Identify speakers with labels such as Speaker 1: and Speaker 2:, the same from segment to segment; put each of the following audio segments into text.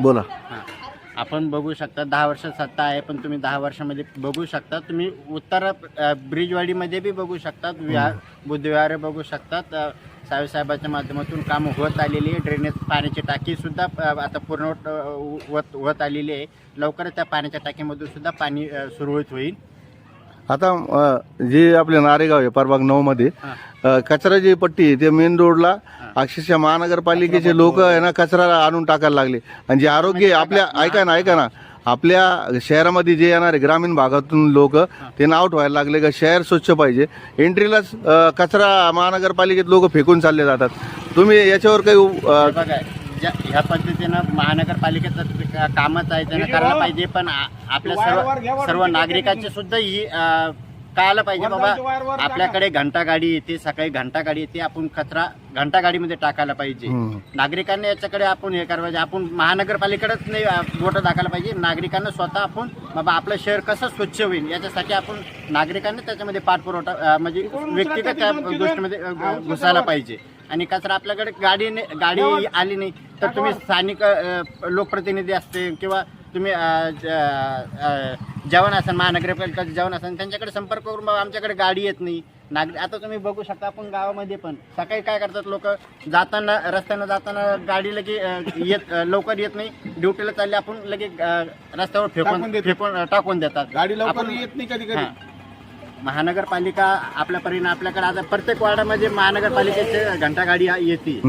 Speaker 1: बोला.
Speaker 2: आपण बघू शकता दहा वर्ष सत्ता आहे पण तुम्ही दहा वर्षामध्ये बघू शकता. तुम्ही उत्तर ब्रिजवाडीमध्ये बी बघू शकतात विहार बुद्धविहार बघू शकतात साहेबसाहेबाच्या माध्यमातून कामं होत आलेली आहे. ड्रेनेज पाण्याची टाकीसुद्धा आता पूर्ण होत होत आलेली आहे. लवकरच त्या पाण्याच्या टाकीमधून सुद्धा पाणी अ, सुरळीत होईल.
Speaker 1: आता जे आपले नारेगाव आहे परभाग नऊ मध्ये
Speaker 2: हां.
Speaker 1: अ, कचऱ्याची पट्टी आहे, ते मेन रोडला अक्षरशः महानगरपालिकेचे लोक आहे ना कचरा आणून टाकायला लागले. आणि जे आरोग्य आपल्या ऐका ना ऐका ना. आपल्या शहरामध्ये जे येणारे ग्रामीण भागातून लोक ते नाव ठेवायला लागले का शहर स्वच्छ पाहिजे. एंट्रीलाच कचरा महानगरपालिकेत लोक फेकून चालले जातात. तुम्ही याच्यावर काही
Speaker 2: हे ज्या ह्या पद्धतीनं महानगरपालिकेचं कामच आहे त्यानं करायला पाहिजे पण आपल्या सर्व सर्व नागरिकांची सुद्धा ही कळायला पाहिजे बाबा. आपल्याकडे घंटा गाडी येते सकाळी घंटा गाडी येते आपण कचरा घंटा गाडीमध्ये टाकायला पाहिजे. नागरिकांनी याच्याकडे आपण हे करायला पाहिजे. आपण महानगरपालिकेकडंच नाही बोट दाखवायला पाहिजे. नागरिकांना स्वतः आपण बाबा आपलं शहर कसं स्वच्छ होईल याच्यासाठी आपण नागरिकांनी त्याच्यामध्ये पाठपुरवठा म्हणजे व्यक्तिगत त्या गोष्टीमध्ये घुसायला पाहिजे. आणि कचरा आपल्याकडे गाडीने गाडी आली नाही तर तुम्ही स्थानिक लोकप्रतिनिधी असते किंवा तुम्ही अं, ज- अं, जवान असाल महानगरपालिकेचे जवान असाल त्यांच्याकडे संपर्क करून बाबा आमच्याकडे गाडी येत नाही नागरिक आता तुम्ही बघू शकता आपण गावामध्ये पण सकाळी काय करतात लोक जाताना रस्त्यानं जाताना गाडी लगे येत लवकर येत नाही ड्युटीला चालले आपण लगे रस्त्यावर फेकून. फेकून टाकून देतात
Speaker 3: गाडी लवकर येत नाही कधी. कधी
Speaker 2: महानगरपालिका आपल्या परीने आपल्याकडे आता प्रत्येक वार्डामध्ये महानगरपालिकेचे घंटा गाडी येते.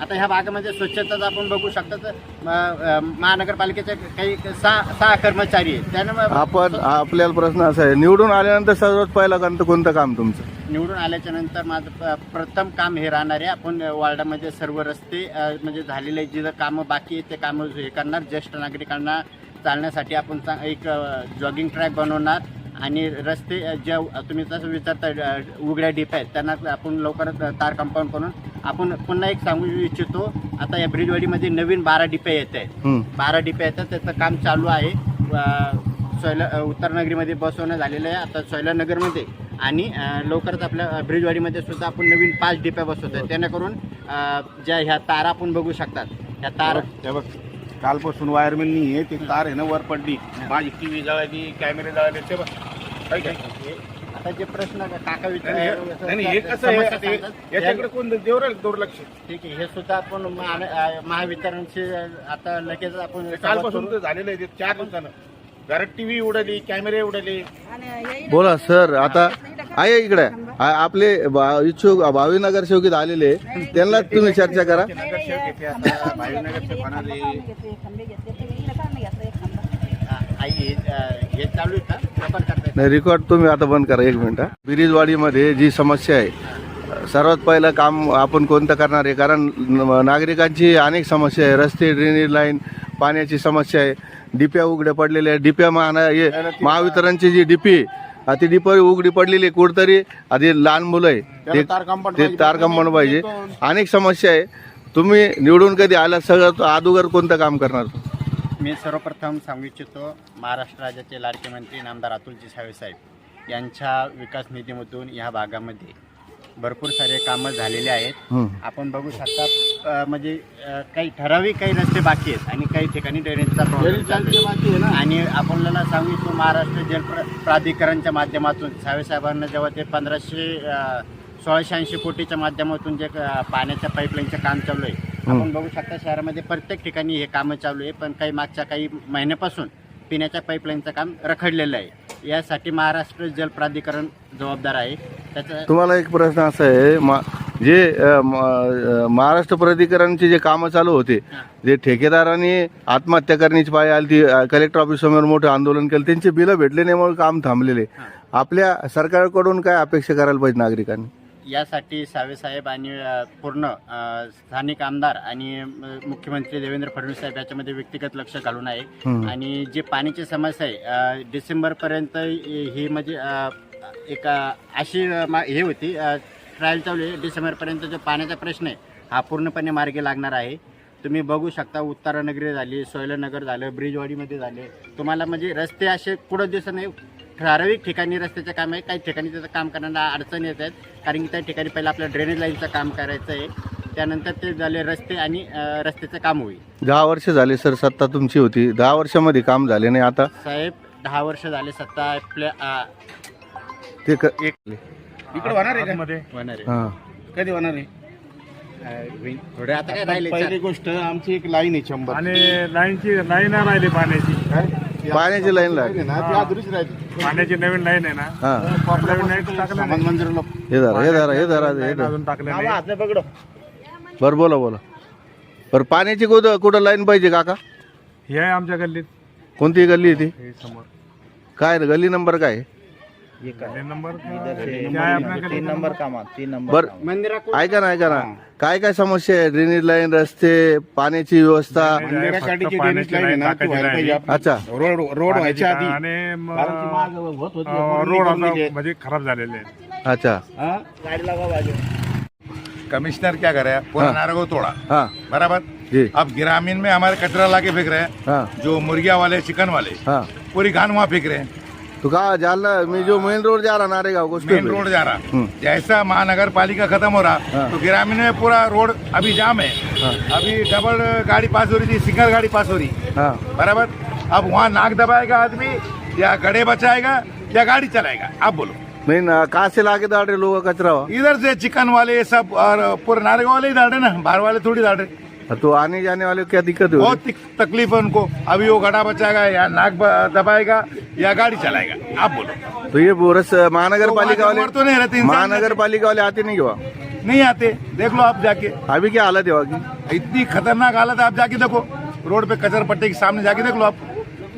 Speaker 2: आता ह्या भागामध्ये स्वच्छताच आपण बघू शकता तर महानगरपालिकेचे काही सहा सहा कर्मचारी आहेत. त्यानं
Speaker 1: आपण आपल्याला प्रश्न असा आहे निवडून आल्यानंतर सर्वात पहिला कोणतं कोणतं काम तुमचं?
Speaker 2: निवडून आल्याच्यानंतर माझं प- प्रथम काम हे राहणार आहे. आपण वार्डामध्ये सर्व रस्ते अ, म्हणजे झालेले जिथं कामं बाकी आहेत ते कामं हे करणार. ज्येष्ठ नागरिकांना चालण्यासाठी आपण चा- एक जॉगिंग ट्रॅक बनवणार. आणि रस्ते अ, ज्या तुम्ही तसं विचारता अ, उघड्या डीप आहेत त्यांना आपण लवकरच तार कंपाऊंड करून आपण पुन्हा एक सांगू इच्छितो. आता या ब्रिजवाडीमध्ये नवीन बारा डिप्या येत आहेत. बारा डिप्या येतात त्याचं काम चालू आहे. सोयला उत्तरनगरीमध्ये बसवणं झालेलं आहे. आता सोयलानगरमध्ये आणि लवकरच आपल्या ब्रिजवाडीमध्ये सुद्धा आपण नवीन पाच डिप्या बसवतो जेणेकरून अ, ज्या ह्या तारा आपण बघू शकतात. ह्या तार
Speaker 3: कालपासून वायरमॅन नाही आहे ते तार आहे ना वर पडली. माझी टीव्ही जळाली कॅमेरे जळाले ते बघ. काय काय
Speaker 2: आता जे प्रश्न काका
Speaker 3: नाही, हे- नाही, हे कसं आहे
Speaker 2: समस्या
Speaker 3: आता हे-
Speaker 2: सांगतात.
Speaker 3: याच्याकडे कोण देऊ राहील दुर्लक्ष.
Speaker 2: ठीक आहे हे सुद्धा आपण महा- अ, महावितरणचे आता लगेच आपण
Speaker 3: ते कालपासून तर झालेलं आहे ते चार दिवसानं. घरात टीव्ही उडली कॅमेरे उडले.
Speaker 1: बोला सर आता आहे इकडे. आ- आपले बा- इच्छुक भावी नगरसेवक इथं आलेले. त्यांना तुम्ही चर्चा करा.
Speaker 3: नगरसेवक येते आता भाईनगरचे म्हणाले
Speaker 2: अ, आई हे- अ, हे चालू आहे का रेकॉर्ड करताय
Speaker 1: नाही रेकॉर्ड तुम्ही आता बंद करा एक मिनिट. बिरीजवाडीमध्ये जी समस्या आहे सर्वात पहिलं काम आपण कोणतं करणार आहे? कारण नागरिकांची अनेक समस्या आहे. रस्ते ड्रेनेज लाईन पाण्याची समस्या आहे. डिप्या उघड्या पडलेल्या आहे डिप्या महाना हे महावितरणची जी डिपी आहे, ती डिप उघडी पडलेली आहे कुठतरी. आधी लहान मुलं आहे ते ते
Speaker 3: पाहिजे.
Speaker 1: तार कंपाऊंड पाहिजे. अनेक समस्या आहे. तुम्ही निवडून कधी आला सगळं अगोदर कोणतं काम करणार?
Speaker 2: मी सर्वप्रथम सांगू इच्छितो महाराष्ट्र राज्याचे लाडके मंत्री नामदार अतुलजी सावे साहेब यांच्या विकास निधीमधून ह्या भागामध्ये भरपूर सारे कामं झालेले आहेत. आपण बघू शकता म्हणजे काही ठराविक काही रस्ते बाकी आहेत आणि काही ठिकाणी ड्रेनेजचा प्रॉब्लेम
Speaker 3: जलचालचे बाकी आहे ना?
Speaker 2: आणि आपल्याला सांगू इच्छितो महाराष्ट्र जल प्र प्राधिकरणच्या माध्यमातून सावे साहेबांना जेव्हा ते पंधराशे सोळाशे ऐंशी कोटीच्या माध्यमातून जे पाण्याच्या पाईपलाईनचं काम चालू आहे आपण बघू शकता शहरामध्ये प्रत्येक ठिकाणी हे कामं चालू आहे पण काही मागच्या काही महिन्यापासून पिण्याच्या पाईपलाईनचं काम रखडलेलं आहे. यासाठी महाराष्ट्र जल प्राधिकरण जबाबदार आहे. त्याचं
Speaker 1: तुम्हाला एक प्रश्न असा आहे मा- जे महाराष्ट्र प्राधिकरणचे जे कामं चालू होते जे ठेकेदारांनी आत्महत्या करण्याची पाळी आली ती कलेक्टर ऑफिससमोर मोठं आंदोलन केलं त्यांचे बिलं भेटले नाही म्हणून काम थांबलेले. आपल्या सरकारकडून काय अपेक्षा करायला पाहिजे नागरिकांनी?
Speaker 2: यासाठी साहेब आणि पूर्ण स्थानिक आमदार आणि मुख्यमंत्री देवेंद्र फडणवीस साहेब याच्यामध्ये व्यक्तिगत लक्ष घालून आहे. आणि जे पाण्याची समस्या आहे डिसेंबरपर्यंत ही म्हणजे एक अशी हे होती ट्रायल चालू आहे. डिसेंबरपर्यंत जो पाण्याचा प्रश्न आहे हा पूर्णपणे मार्गी लागणार आहे. तुम्ही बघू शकता उत्तरानगरी झाली सोयलनगर झालं ब्रिजवाडीमध्ये झाले. तुम्हाला म्हणजे रस्ते असे कुठं दिसत नाही ठराविक ठिकाणी रस्त्याचं काम आहे काही ठिकाणी त्याचं काम करण्याला अडचण येत आहेत. कारण की त्या ठिकाणी पहिलं आपल्या ड्रेनेज लाईनचं काम करायचं आहे. त्यानंतर ते झाले रस्ते आणि रस्त्याचं काम होईल.
Speaker 1: दहा वर्ष झाले सर सत्ता तुमची होती. दहा वर्षामध्ये काम झाले नाही. आता
Speaker 2: साहेब दहा वर्ष झाले सत्ता आपल्या अं,
Speaker 1: ते क-
Speaker 3: इकडे होणार आहे का?
Speaker 2: होणार आहे.
Speaker 1: हां.
Speaker 3: कधी होणार आहे?
Speaker 2: अं, होईल. थोडे आता काय राहिले
Speaker 3: पहिली गोष्ट आमची एक लाईन आहे शंभर.
Speaker 4: आणि लाईनची लाईन राहिली पाण्याची.
Speaker 1: पाण्याची लाईन लागली.
Speaker 3: ना ती अधुरीच राहिली.
Speaker 4: पाण्याची नवीन लाईन आहे ना.
Speaker 1: हां.
Speaker 4: नवीन लाईन टाकलं
Speaker 3: मंदिरला
Speaker 1: हे धरा हे धरा हे धरा हे
Speaker 4: नाही
Speaker 1: धरा.
Speaker 4: अजून टाकलं
Speaker 3: बाबा,
Speaker 4: नाही.
Speaker 3: हात नाही पकडो
Speaker 1: बरं बोला बोला. बरं पाण्याची कुठं कुठं लाईन पाहिजे काका?
Speaker 4: हे आहे आमच्या गल्लीत.
Speaker 1: कोणती गल्ली आहे ती?
Speaker 4: हे समोर.
Speaker 1: काय गल्ली नंबर काय आहे?
Speaker 4: गल्ली नंबर काय आहे आपल्या गल्लीत नंबर
Speaker 1: बरं ऐका ना ऐका ना। काय काय समस्या आहे? ड्रेनेज लाईन रस्ते पाण्याची व्यवस्था?
Speaker 3: मंदिराकाठीची
Speaker 4: फक्त
Speaker 3: ड्रेनेज आहे ना ती व्हायला पाहिजे आपली.
Speaker 1: अच्छा.
Speaker 3: रोड रोड व्हायच्या आधी.
Speaker 4: आणि म-
Speaker 3: कारण की मागं होत होती,
Speaker 4: अं, रोड आता
Speaker 3: गेले.
Speaker 4: म्हणजे खराब झालेले आहे
Speaker 1: अच्छा.
Speaker 3: हा? गाडी लावा बाजू
Speaker 5: कमिश्नर क्या कर? रहा है पूरा
Speaker 1: हाँ।
Speaker 5: नारा को तोड़ा।
Speaker 1: हाँ।
Speaker 5: बराबर?
Speaker 1: जी।
Speaker 5: अब ग्रामीण में हमारे कचरा लाके फेंक रहे हैं
Speaker 1: हाँ।
Speaker 5: जो मुर्गिया वाले चिकन वाले
Speaker 1: हाँ।
Speaker 5: पूरी घान वहाँ फेंक रहे हैं।
Speaker 1: तो कहा जालना में जो मेन रोड जा रहा नारेगांव को
Speaker 5: मेन रोड जा रहा।
Speaker 1: हम्म।
Speaker 5: जैसा महानगर पालिका खत्म हो रहा
Speaker 1: हाँ।
Speaker 5: तो ग्रामीण में पूरा रोड अभी जाम है।
Speaker 1: हाँ।
Speaker 5: अभी डबल गाड़ी पास हो रही थी सिंगल गाड़ी पास हो रही।
Speaker 1: हाँ।
Speaker 5: बराबर? अब वहाँ नाक दबाएगा आदमी या गड़े बचाएगा या गाड़ी चलाएगा। आप बोलो।
Speaker 1: नहीं ना कहाँ से लाके डाल रहे लोग कचरा?
Speaker 5: इधर से चिकन वाले सब और पूरे नारेगा वाले ही डाल रहे ना बाहर वाले थोड़ी डाल रहे।
Speaker 1: तो आने जाने वाले को क्या दिक्कत हो
Speaker 5: बहुत तकलीफ़ है उनको। अभी वो गड़ा बचाएगा या नाक दबाएगा या गाड़ी चलाएगा। आप बोलो।
Speaker 1: तो ये बोरस महानगर पालिका
Speaker 5: तो
Speaker 1: वाले
Speaker 5: तो नहीं रहते
Speaker 1: महानगर पालिका वाले आते नहीं क्या?
Speaker 5: नहीं आते। देख लो आप जाके।
Speaker 1: अभी क्या हालत है वहाँ की?
Speaker 5: इतनी खतरनाक हालत है आप जाके देखो। रोड पे कचर पट्टी के सामने जाके देख लो आप।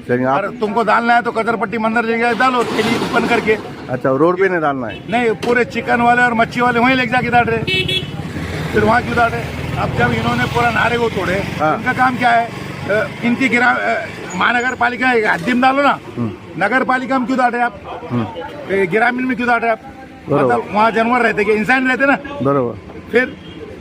Speaker 1: आप
Speaker 5: तुमको डालना है तो कचर पट्टी मंदिर जगह डालो थैली ओपन करके।
Speaker 1: अच्छा रोड पे नहीं डालना है?
Speaker 5: नहीं पूरे चिकन वाले और मच्छी वाले वहीं लेके जाके डाल रहे फिर वहाँ क्यों डाल रहे अब जब इन्होंने पूरा नारे को तोड़े
Speaker 1: हाँ।
Speaker 5: इनका काम क्या है? इनकी गिरा महानगर पालिका हद्दी में डालो ना। नगर पालिका में क्यों डाल रहे आप ग्रामीण में क्यों डाल रहे आप मतलब वहाँ जानवर रहते कि इंसान रहते ना?
Speaker 1: बरोबर।
Speaker 5: फिर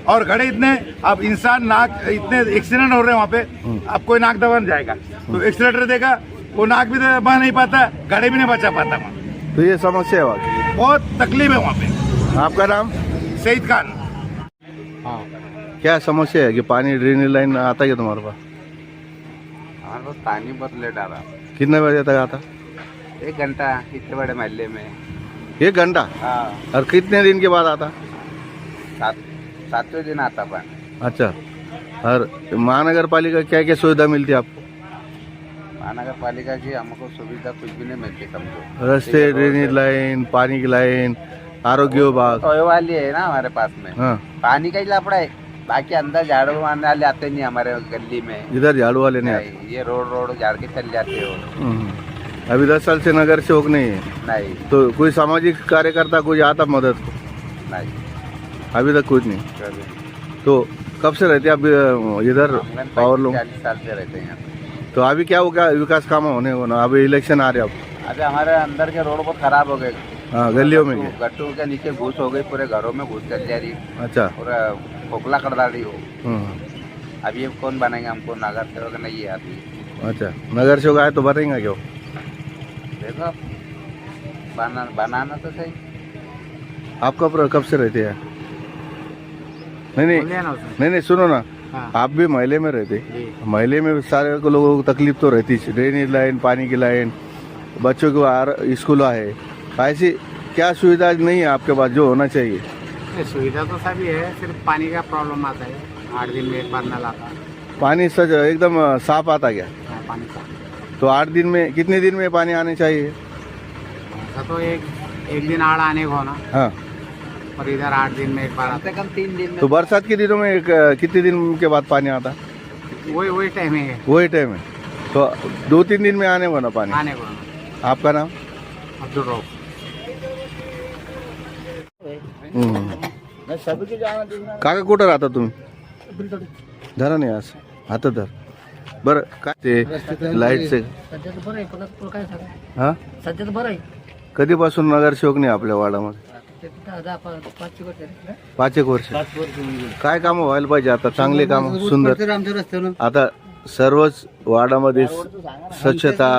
Speaker 5: और घड़े इतने अब इंसान नाक इतने एक्सीडेंट हो रहे हैं वहाँ पे अब कोई नाक दबा जाएगा। तो एक्सीलेटर देगा वो नाक भी बह नहीं पाता घड़े भी नहीं बचा पाता वहाँ।
Speaker 1: तो ये समस्या है
Speaker 5: बहुत तकलीफ़ है वहाँ पे।
Speaker 1: आपका नाम?
Speaker 5: शहीद खान।
Speaker 1: क्या समस्या है कि पानी ड्रेनेज लाइन आता है क्या तुम्हारे पास?
Speaker 6: हमारे पास पानी बहुत लेट आ रहा।
Speaker 1: कितने बजे तक आता?
Speaker 6: एक घंटा इतने बड़े महल्ले में।
Speaker 1: एक घंटा?
Speaker 6: हाँ।
Speaker 1: और कितने दिन के बाद आता?
Speaker 6: सात सातवें दिन आता पानी।
Speaker 1: अच्छा। और महानगर पालिका क्या क्या सुविधा मिलती है आपको?
Speaker 6: महानगर पालिका की हमको सुविधा कुछ भी नहीं मिलती समझो
Speaker 1: रस्ते ड्रेनेज लाइन पानी की लाइन आरोग्य विभाग।
Speaker 6: वाली है ना हमारे पास में।
Speaker 1: हाँ।
Speaker 6: पानी का ही लफड़ा है। बाकी अंदर झाड़ू मारने वाले आते नहीं हमारे गली में।
Speaker 1: इधर झाड़ू वाले नहीं आते
Speaker 6: ये रोड रोड झाड़ के चल जाते हो।
Speaker 1: अभी दस साल से नगर सेवक नहीं है।
Speaker 6: नहीं।
Speaker 1: तो कोई सामाजिक कार्यकर्ता कोई आता मदद को?
Speaker 6: नहीं।
Speaker 1: अभी तक कुछ नहीं। तो कब से रहते हैं आप इधर पावर लोग
Speaker 6: चालीस साल से रहते हैं।
Speaker 1: तो अभी क्या हो क्या विकास काम होने को ना? अभी इलेक्शन आ रहे हैं
Speaker 6: अभी हमारे अंदर के रोड बहुत खराब हो गए।
Speaker 1: हाँ गलियों में
Speaker 6: गट्टू के नीचे घुस हो गई पूरे घरों में घुस चल जा रही।
Speaker 1: अच्छा।
Speaker 6: पूरा खोखला कर डाली हो।
Speaker 1: हम्म।
Speaker 6: अब ये कौन बनेगा हमको नगर सेवक नहीं है आदमी
Speaker 1: अच्छा नगर सेवक आए तो बताएँगे क्यों?
Speaker 6: देखो बना बनाना तो सही।
Speaker 1: आप कब कब से रहते हैं? नहीं नहीं नहीं नहीं सुनो ना।
Speaker 2: हाँ।
Speaker 1: आप भी महल्ले में रहते।
Speaker 2: जी।
Speaker 1: महल्ले में सारे को लोगों को तकलीफ़ तो रहती है। ड्रेनेज लाइन पानी की लाइन बच्चों को आर- स्कूल है ऐसी क्या सुविधा नहीं है आपके पास जो होना चाहिए।
Speaker 7: ये सुविधा तो सभी है सिर्फ़ पानी का प्रॉब्लम आता है। आठ दिन में एक बार नल आता है।
Speaker 1: पानी सच एकदम साफ़ आता क्या?
Speaker 7: हाँ, पानी का
Speaker 1: तो आठ दिन में कितने दिन में पानी आने चाहिए?
Speaker 7: ऐसा तो एक एक दिन आड़ आने को होना
Speaker 1: हाँ।
Speaker 7: और इधर आठ दिन में एक बार आता
Speaker 6: कम तीन दिन में।
Speaker 1: तो बरसात के दिनों में कितने दिन के बाद पानी आता?
Speaker 7: वही वही टाइम है।
Speaker 1: वही टाइम है। तो दो तीन दिन में आने वाला पानी?
Speaker 7: आने को
Speaker 1: आपका नाम?
Speaker 7: अब्दुल रऊफ।
Speaker 1: हम्म. काका कुठं राहता तुम्ही? धरा नाही असं. हातात धर. बरं काय ते लाईटचे हा
Speaker 8: सध्या बरं आहे.
Speaker 1: कधीपासून नगरसेवक नाही आपल्या
Speaker 8: दहा पाच
Speaker 1: एक वर्ष काय कामं व्हायला पाहिजे आता? चांगले काम सुंदर. आता सर्वच वार्डामध्ये स्वच्छता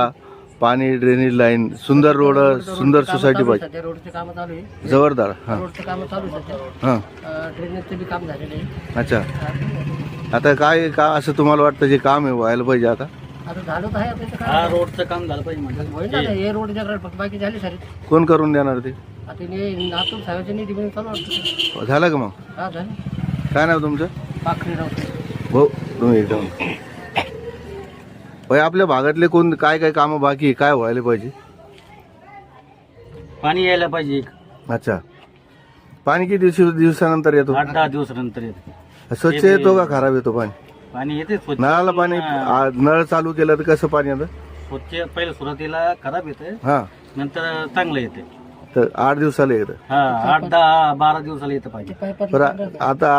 Speaker 1: पाणी ड्रेनेज लाईन सुंदर रोड सुंदर सोसायटी पाहिजे
Speaker 8: सध्या रोडचे काम चालू आहे
Speaker 1: जबरदार हां.
Speaker 8: रोडचं काम चालू आहे सध्या.
Speaker 1: हां.
Speaker 8: अं, ड्रेनेजचं बी काम झालेलं आहे
Speaker 1: अच्छा. आता काय का असं तुम्हाला वाटतं जे काम आहे व्हायला पाहिजे आता?
Speaker 8: आता झालं तर आहे आता इथं
Speaker 2: हा
Speaker 8: काय
Speaker 2: रोडचं काम झालं पाहिजे म्हणजे.
Speaker 8: होईल ना हे रोड फक्त बाकी झाली सारी.
Speaker 1: कोण करून देणार ते?
Speaker 8: आता हे नातून साहेबांच्या निधी म्हणून चालू असतं
Speaker 1: झालं का मग?
Speaker 8: हा झालं.
Speaker 1: काय नाव तुमचं?
Speaker 8: पाखरी राहतो
Speaker 1: भाऊ तुम्ही एकदम भाई आपल्या भागातले कोण काय काय कामं बाकी आहे? काय व्हायला पाहिजे?
Speaker 2: पाणी यायला पाहिजे एक.
Speaker 1: अच्छा. पाणी किती दिवस दिवसानंतर येतो?
Speaker 2: आठ दहा दिवस नंतर येते
Speaker 1: स्वच्छ येतो का? खराब येतो पाणी?
Speaker 2: पाणी येते स्वच्छ
Speaker 1: नळाला पाणी आ, नळ चालू केलं तर कसं पाणी येतं?
Speaker 2: स्वच्छ पहिले सुरुवातीला खराब येते
Speaker 1: हा.
Speaker 2: नंतर चांगलं येते
Speaker 1: तर आठ दिवसाला येतं.
Speaker 2: हा आठ दहा बारा दिवसाला येतं पाहिजे
Speaker 1: बरं आता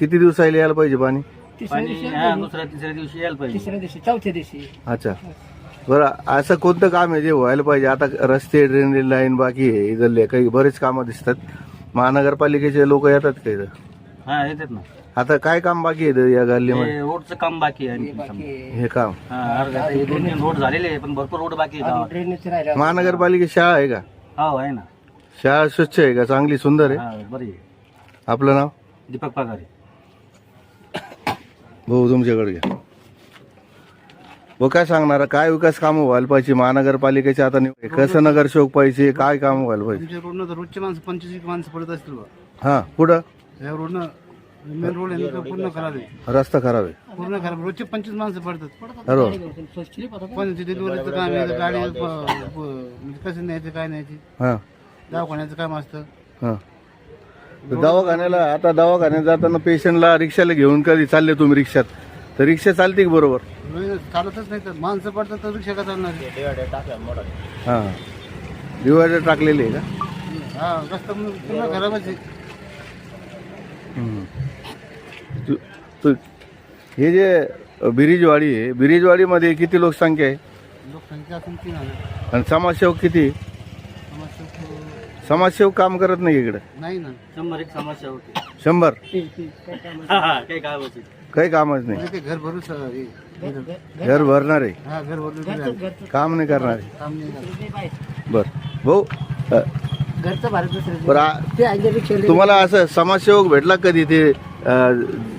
Speaker 1: किती दिवसाला यायला पाहिजे पाणी?
Speaker 8: तिसऱ्या
Speaker 2: पाणी
Speaker 8: दिवशी
Speaker 2: हा दुसऱ्या तिसऱ्या दिवशी यायला पाहिजे.
Speaker 8: तिसऱ्या दिवशी चौथ्या दिवशी.
Speaker 1: अच्छा. बरं असं कोणतं काम आहे जे व्हायला पाहिजे? आता रस्ते ड्रेनेज लाईन बाकी आहे इथले काही बरेच कामं दिसतात. महानगरपालिकेचे लोक येतात का इथं?
Speaker 2: हा येतात ना.
Speaker 1: आता काय काम बाकी आहे या गल्लीमध्ये?
Speaker 2: हे रोडचं काम बाकी आहे आणखी
Speaker 8: बाकी
Speaker 1: हे काम.
Speaker 2: हा अर्धा हे दोन तीन रोड झालेले आहे पण भरपूर रोड बाकी आहे गावात.
Speaker 8: ड्रेनेजचे राहिले
Speaker 1: महानगरपालिकेत शाळा आहे का?
Speaker 2: हो आहे ना.
Speaker 1: शाळा स्वच्छ आहे का? चांगली सुंदर आहे?
Speaker 2: हा बरी आहे.
Speaker 1: आपलं नाव?
Speaker 2: दीपक पगारे.
Speaker 1: भाऊ तुमच्याकडे घ्या. भाऊ काय सांगणार? काय विकास कामं व्हायला पाहिजे? महानगरपालिकेचे आता आहे. कसं नगरसेवक पाहिजे? काय काम व्हायला पाहिजे?
Speaker 7: आमच्या रोडनं तर रोजचे माणसं पंचवीस माणसं पडत असतील बा.
Speaker 1: हा पुढं
Speaker 7: या रोडनं मेन रोड आहे ना, पूर्ण खराब आहे.
Speaker 1: रस्ता खराब आहे.
Speaker 7: पूर्ण खराब. रोजचे पंचवीस माणसं पडतात.
Speaker 1: बरोबर
Speaker 7: पण तिथे काम आहे गाडी प- प- म्हणजे कसं न्यायचं काय न्यायची?
Speaker 1: हा.
Speaker 7: दवाखान्याचं काम असतं.
Speaker 1: हा. दवाखान्याला आता दवाखान्यात जाताना पेशंटला रिक्षाला घेऊन कधी चालले तुम्ही रिक्षात? तर रिक्षा चालते की बरोबर?
Speaker 7: नाही, चालतच नाही तर माणसं पडतात तर रिक्षा का चालणार?
Speaker 1: हा डिवायडर टाकलेली आहे का?
Speaker 7: हा रस्ता पूर्ण खराबच आहे.
Speaker 1: हम्म. तु- तु- हे जे बिरीजवाडी आहे बिरीजवाडीमध्ये किती लोकसंख्या आहे?
Speaker 7: लोकसंख्या असून तीन हजार.
Speaker 1: आणि समाजसेवक किती
Speaker 7: खूप-
Speaker 1: समाजसेवक काम करत नाही इकडे?
Speaker 7: नाही ना
Speaker 2: शंभर एक समस्या होती
Speaker 1: शंभर?
Speaker 2: हा हा काही काय होती
Speaker 1: काही कामच नाही.
Speaker 7: म्हणजे ते घर भरून हे-
Speaker 1: घर भरणार आहे.
Speaker 7: हा घर भरून दिलं आहे.
Speaker 1: काम नाही करणार आहे.
Speaker 7: काम नाही झालं.
Speaker 1: बर. भाऊ अ,
Speaker 8: घरचं भारत दुसरं
Speaker 1: बरं आ-
Speaker 8: ते ऐंशी रिक्षा
Speaker 1: तुम्हाला असं समाजसेवक भेटला कधी? ते अ,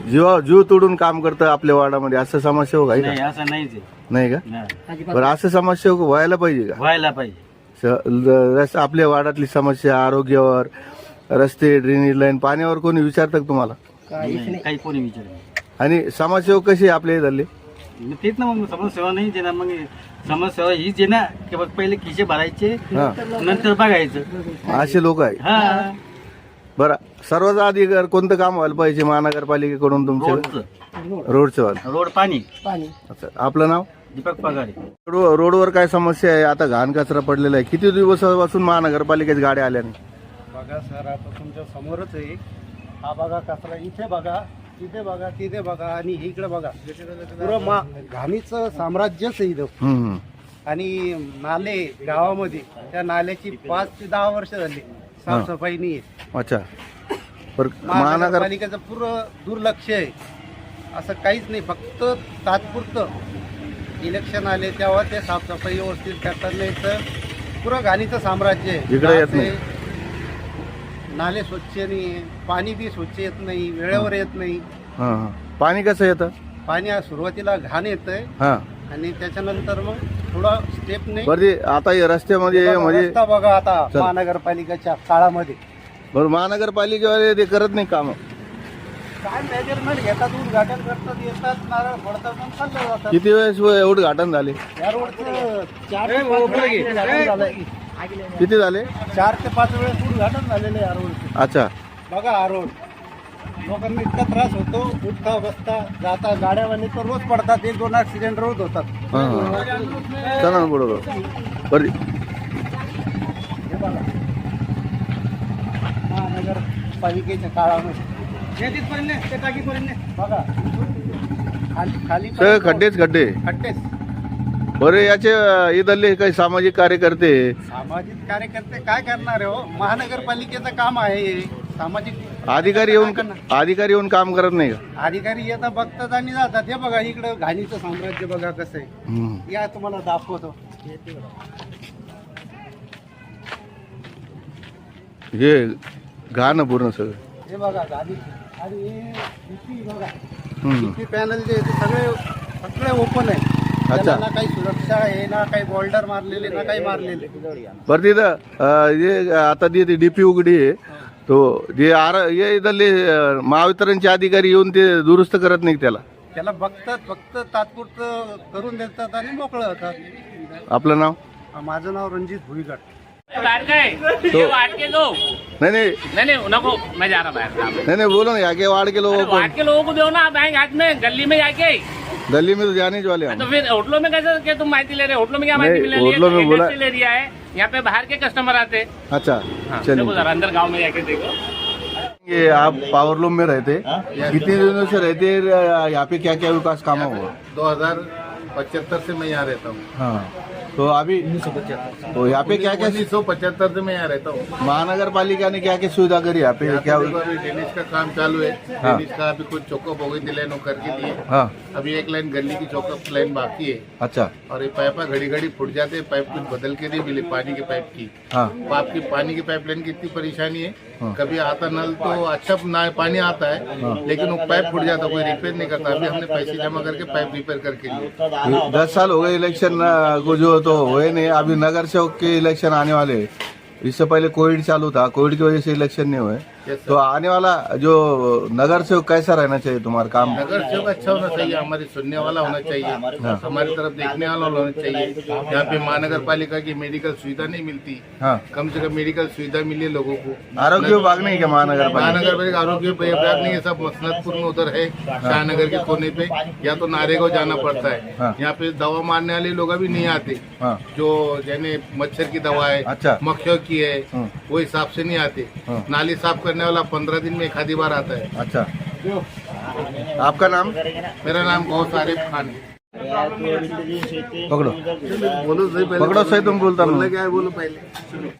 Speaker 1: जीवा जीव तोडून काम करतं आपल्या वार्डामध्ये असं समाजसेवक आहे
Speaker 2: नाही
Speaker 1: का
Speaker 2: असं नाहीच आहे.
Speaker 1: नाही का?
Speaker 2: नाही.
Speaker 8: अजिबात
Speaker 1: बरं असं समाजसेवक व्हायला पाहिजे का?
Speaker 2: व्हायला पाहिजे.
Speaker 1: रस- आपल्या वार्डातली समस्या आरोग्यावर रस्ते ड्रेनेज लाईन पाण्यावर कोणी विचारतं तुम्हाला?
Speaker 8: काहीच
Speaker 2: नाही,
Speaker 8: नाही.
Speaker 2: काही कोणी विचार नाही.
Speaker 1: आणि समाजसेवक कसे आपल्या इथले?
Speaker 2: मग तेच ना मग समाजसेवा नाही ना मग समाजसेवा हीच आहे ना की बघ पहिले खिशे भरायचे
Speaker 1: हा.
Speaker 2: नंतर बघायचं.
Speaker 1: असे लोक आहे
Speaker 2: हा.
Speaker 1: बरं सर्वात आधी घर कोणतं काम व्हायला पाहिजे महानगरपालिकेकडून तुमच्या
Speaker 2: रोडचं. रोड पाणी.
Speaker 8: पाणी.
Speaker 1: अच्छा आपलं नाव?
Speaker 2: दीपक पगारे.
Speaker 1: रो- रोडवर काय समस्या आहे? आता घाण कचरा पडलेला आहे. किती दिवसापासून महानगरपालिकेत गाड्या आल्या नाही?
Speaker 7: बघा सर आता तुमच्या समोरच आहे. हा बघा कचरा. इथे बघा तिथे बघा तिथे बघा आणि इकडे बघा. पुरं मा घाणीचं साम्राज्यच आहे इथं.
Speaker 1: हम्म, हम्म.
Speaker 7: आणि नाले गावामध्ये त्या नाल्याची पाच ते दहा वर्ष झाली. साफसफाई नाही आहे.
Speaker 1: अच्छा. बरं महानगर
Speaker 7: महानगरपालिकेचं पुरं दुर्लक्ष आहे. असं काहीच नाही. फक्त तात्पुरतं इलेक्शन आले तेव्हा ते साफसफाई व्यवस्थित करतात नाही तर पुरं घाणीचं साम्राज्य आहे.
Speaker 1: इकडे येत
Speaker 7: आहे, नाले स्वच्छ नाही पाणी बी स्वच्छ येत नाही. वेळेवर येत नाही.
Speaker 1: हां हां. पाणी कसं येतं?
Speaker 7: पाणी आज सुरुवातीला घाण येतंय.
Speaker 1: हां.
Speaker 7: आणि त्याच्यानंतर मग थोडा स्टेप नाही.
Speaker 1: बरं ते आता हे रस्त्यामध्ये म्हणजे
Speaker 7: रस्ता बघा आता
Speaker 1: चल.
Speaker 7: महानगरपालिकेच्या काळामध्ये.
Speaker 1: बरं महानगरपालिकेवाले ते करत नाही काम.
Speaker 7: काय मेजरमेंट घेतात उद्घाटन करतात येतात नारळ फोडतात आणि चालले जातात.
Speaker 1: किती वेळेस उद्घाटन झाले?
Speaker 7: या रोडचं चार ते पाच वेळेस उद्घाटन झालंय.
Speaker 1: किती झाले?
Speaker 7: चार ते पाच वेळेस उद्घाटन झालेलं आहे या रोडचं.
Speaker 1: अच्छा.
Speaker 7: बघा हा रोड. लोकांना इतका त्रास होतो उठता बसता जाता गाड्यावानी तर रोज पडतात एक दोन ऍक्सिडेंट रोज होतात.
Speaker 1: हां हां. चला ना बरोबर बरं.
Speaker 7: हे बघा. महानगरपालिकेच्या काळामध्ये
Speaker 1: सगळे खड्डेच खड्डे.
Speaker 7: खड्डेच.
Speaker 1: बरे याचे इथले काही सामाजिक कार्यकर्ते?
Speaker 7: सामाजिक कार्यकर्ते काय करणार आहे हो? महानगरपालिकेचं काम आहे हे. सामाजिक
Speaker 1: अधिकारी येऊन? अधिकारी येऊन काम करत नाही का?
Speaker 7: अधिकारी येतात बघतात आणि जातात. हे बघा इकडं घाणीचं साम्राज्य बघा कसं आहे. या तुम्हाला दाखवतो.
Speaker 1: हे घाण पूर्ण सगळं.
Speaker 7: हे बघा गाडीची आणि हे बघा.
Speaker 1: हम्म.
Speaker 7: डीपी पॅनल जे आहे ते सगळे सगळे ओपन आहे. त्याला ना काही सुरक्षा आहे ना काही बॉल्डर मारलेले ना काही मारलेले.
Speaker 1: बरं तिथं अं, जे आता ती डीपी उघडी आहे तो जे आर हे इथले अं, महावितरणचे अधिकारी येऊन ते दुरुस्त करत नाही त्याला?
Speaker 7: त्याला बघतात फक्त तात्पुरतं करून देतात आणि मोकळं होतात.
Speaker 1: आपलं नाव?
Speaker 7: माझं नाव रणजित भुईगड
Speaker 9: बाहर गए ये वाट के दो
Speaker 1: नाही नाही।
Speaker 9: नहीं नहीं नको मैं जा रहा बाहर है।
Speaker 1: नाही नाही बोलो ना आगे वाड़ के लोगों को।
Speaker 9: वाट के लोगों को दो ना आप आएँगे हाथ में गली में जाके।
Speaker 1: गली में तो जाने वाले
Speaker 9: तो फिर होटलों में कैसे क्या तुम माहिती ले रहे हो? होटलों में क्या माहिती
Speaker 1: नहीं,
Speaker 9: ले रही
Speaker 1: होटलों में बोला-
Speaker 9: ले रिया है यहाँ पे बाहर के कस्टमर आते। हैं
Speaker 1: अच्छा
Speaker 9: हाँ,
Speaker 1: चलिए।
Speaker 9: जरा अंदर गाँव में जाके देखो।
Speaker 1: ये आप पावर लूम में रहते कितने दिनों से रहते यहाँ पे क्या क्या विकास काम हुआ?
Speaker 5: दो हज़ार पचहत्तर से मैं यहाँ रहता हूँ।
Speaker 1: हाँ। तो अभी तो यहाँ पे क्या क्या
Speaker 5: उन्नीस सौ पचहत्तर से मैं यहाँ रहता हूँ।
Speaker 1: महानगर पालिका ने क्या क्या सुविधा करी यहाँ पे? क्या
Speaker 5: का काम चालू है।
Speaker 1: हाँ।
Speaker 5: का अभी कुछ चौकअप हो गई थी लाइन करके दिए
Speaker 1: हाँ।
Speaker 5: अभी एक लाइन गली की चौकअप लाइन बाकी है।
Speaker 1: अच्छा।
Speaker 5: और ये पाइपा घड़ी घड़ी फुट जाते हैं पाइप कुछ बदल के नहीं मिले पानी के पाइप की।
Speaker 1: हाँ।
Speaker 5: आपकी पानी की पाइपलाइन की इतनी परेशानी है
Speaker 1: हाँ।
Speaker 5: कभी आता नल तो अच्छा ना पानी आता है लेकिन वो पाइप फूट जाता कोई रिपेयर नहीं करता। अभी हमने पैसे जमा करके पाइप रिपेयर करके लिए।
Speaker 1: दस साल हो गए इलेक्शन को जो तो हुए नहीं अभी नगर सेवक के इलेक्शन आने वाले। इससे पहले कोविड चालू था कोविड की वजह से इलेक्शन नहीं हुए।
Speaker 5: Yes,
Speaker 1: तो आने वाला जो नगर सेवक कैसा रहना चाहिए तुम्हारा काम?
Speaker 5: नगर सेवक अच्छा होना चाहिए हमारी सुनने वाला होना चाहिए हमारी तरफ़ देखने वाला होना चाहिए। यहाँ पे महानगर पालिका की मेडिकल सुविधा नहीं मिलती।
Speaker 1: हाँ।
Speaker 5: कम से कम मेडिकल सुविधा मिले लोगों को।
Speaker 1: आरोग्य विभाग नहीं क्या महानगर
Speaker 5: महानगर पालिका आरोग्य विभाग नहीं है सब मसनतपुर में उधर है शाहनगर के कोने पे। या तो नारेगांव जाना पड़ता
Speaker 1: हाँ।
Speaker 5: है। यहाँ पे दवा मारने वाले लोग अभी नहीं आते।
Speaker 1: हाँ।
Speaker 5: जो यानी मच्छर की दवा है
Speaker 1: अच्छा।
Speaker 5: मक्खियों की है
Speaker 1: हाँ।
Speaker 5: वो हिसाब से नहीं आते।
Speaker 1: हाँ।
Speaker 5: नाली साफ़ करने वाला पंद्रह दिन में एक आधी बार आता है
Speaker 1: अच्छा आपका नाम
Speaker 5: मेरा नाम गौस आरिफ खान है
Speaker 1: पकड़ो
Speaker 5: बोलो सही पहले
Speaker 1: पकड़ो सही तुम बोलता
Speaker 5: बोलने
Speaker 1: ना
Speaker 5: क्या है बोलो पहले